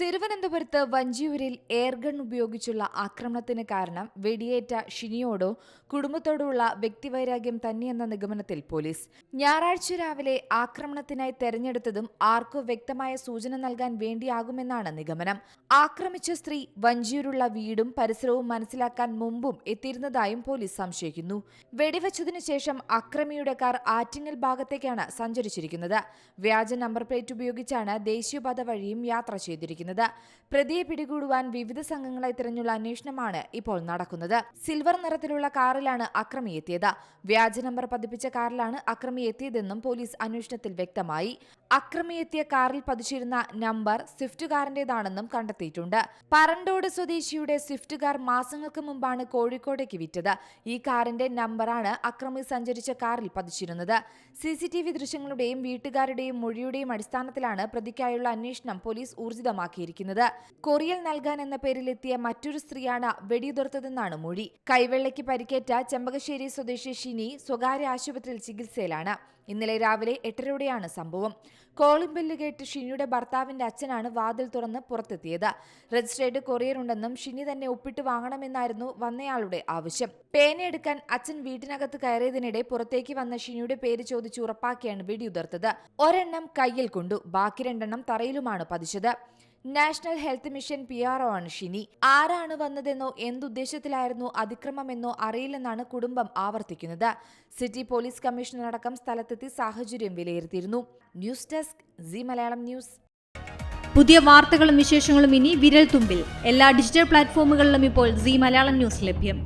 തിരുവനന്തപുരത്ത് വഞ്ചിയൂരിൽ എയർഗൺ ഉപയോഗിച്ചുള്ള ആക്രമണത്തിന് കാരണം വെടിയേറ്റ ഷിനിയോടോ കുടുംബത്തോടുള്ള വ്യക്തിവൈരാഗ്യം തന്നെയെന്ന നിഗമനത്തിൽ പോലീസ്. ഞായറാഴ്ച രാവിലെ ആക്രമണത്തിനായി തെരഞ്ഞെടുത്തതും ആർക്കോ വ്യക്തമായ സൂചന നൽകാൻ വേണ്ടിയാകുമെന്നാണ് നിഗമനം. ആക്രമിച്ച സ്ത്രീ വഞ്ചിയൂരുള്ള വീടും പരിസരവും മനസ്സിലാക്കാൻ മുമ്പും എത്തിയിരുന്നതായും പോലീസ് സംശയിക്കുന്നു. വെടിവെച്ചതിനു ശേഷം അക്രമിയുടെ കാർ ആറ്റിങ്ങൽ ഭാഗത്തേക്കാണ് സഞ്ചരിച്ചിരിക്കുന്നത്. വ്യാജ നമ്പർ പ്ലേറ്റ് ഉപയോഗിച്ചാണ് ദേശീയപാത വഴിയും യാത്ര ചെയ്തിരിക്കുന്നത്. പ്രതിയെ പിടികൂടുവാൻ വിവിധ സംഘങ്ങളെ തിരഞ്ഞുള്ള അന്വേഷണമാണ് ഇപ്പോൾ നടക്കുന്നത്. സിൽവർ നിറത്തിലുള്ള കാറിലാണ് അക്രമി എത്തിയത്. വ്യാജ നമ്പർ പതിപ്പിച്ച കാറിലാണ് അക്രമി എത്തിയതെന്നും പോലീസ് അന്വേഷണത്തിൽ വ്യക്തമായി. അക്രമി എത്തിയ കാറിൽ പതിച്ചിരുന്ന നമ്പർ സ്വിഫ്റ്റ് കാറിന്റേതാണെന്നും കണ്ടെത്തിയിട്ടുണ്ട്. പറണ്ടോട് സ്വദേശിയുടെ സ്വിഫ്റ്റ് കാർ മാസങ്ങൾക്ക് മുമ്പാണ് കോഴിക്കോടേക്ക് വിറ്റത്. ഈ കാറിന്റെ നമ്പറാണ് അക്രമി സഞ്ചരിച്ച കാറിൽ പതിച്ചിരുന്നത്. സിസിടിവി ദൃശ്യങ്ങളുടെയും വീട്ടുകാരുടെയും മൊഴിയുടെയും അടിസ്ഥാനത്തിലാണ് പ്രതിക്കായുള്ള അന്വേഷണം പോലീസ് ഊർജിതമാക്കിയിരിക്കുന്നത് കൊറിയൽ നൽകാൻ എന്ന പേരിലെത്തിയ മറ്റൊരു സ്ത്രീയാണ് വെടിയുതിർത്തതെന്നാണ് മൊഴി. കൈവെള്ളയ്ക്ക് പരിക്കേറ്റ ചെമ്പകശ്ശേരി സ്വദേശി ഷിനി സ്വകാര്യ ആശുപത്രിയിൽ ചികിത്സയിലാണ്. ഇന്നലെ രാവിലെ എട്ടരയോടെയാണ് സംഭവം. കോളിംഗ് ബെല്ല് കേട്ട് ഷിനിയുടെ ഭർത്താവിന്റെ അച്ഛനാണ് വാതിൽ തുറന്ന് പുറത്തെത്തിയത്. രജിസ്ട്രേഡ് കൊറിയർ ഉണ്ടെന്നും ഷിനി തന്നെ ഒപ്പിട്ട് വാങ്ങണമെന്നായിരുന്നു വന്നയാളുടെ ആവശ്യം. പേനയെടുക്കാൻ അച്ഛൻ വീട്ടിനകത്ത് കയറിയതിനിടെ പുറത്തേക്ക് വന്ന ഷിനിയുടെ പേര് ചോദിച്ച് ഉറപ്പാക്കിയാണ് വെടിയുതിർത്തത്. ഒരെണ്ണം കയ്യിൽ കൊണ്ടു. ബാക്കി രണ്ടെണ്ണം തറയിലുമാണ് പതിച്ചത്. National health mission P R O ആണ് ഷിനി. ആരാണ് വന്നതെന്നോ എന്തുദ്ദേശത്തിലായിരുന്നു അതിക്രമമെന്നോ അറിയില്ലെന്നാണ് കുടുംബം ആവർത്തിക്കുന്നത്. സിറ്റി പോലീസ് കമ്മീഷണർ അടക്കം സ്ഥലത്തെത്തി സാഹചര്യം വിലയിരുത്തിയിരുന്നു. News desk C Malayalam news. പുതിയ വാർത്തകളും വിശേഷങ്ങളും ഇനി വിരൽ തുമ്പിൽ എല്ലാ ഡിജിറ്റൽ പ്ലാറ്റ്ഫോമുകളിലും ഇപ്പോൾ സി മലയാളം ന്യൂസ് ലഭ്യം.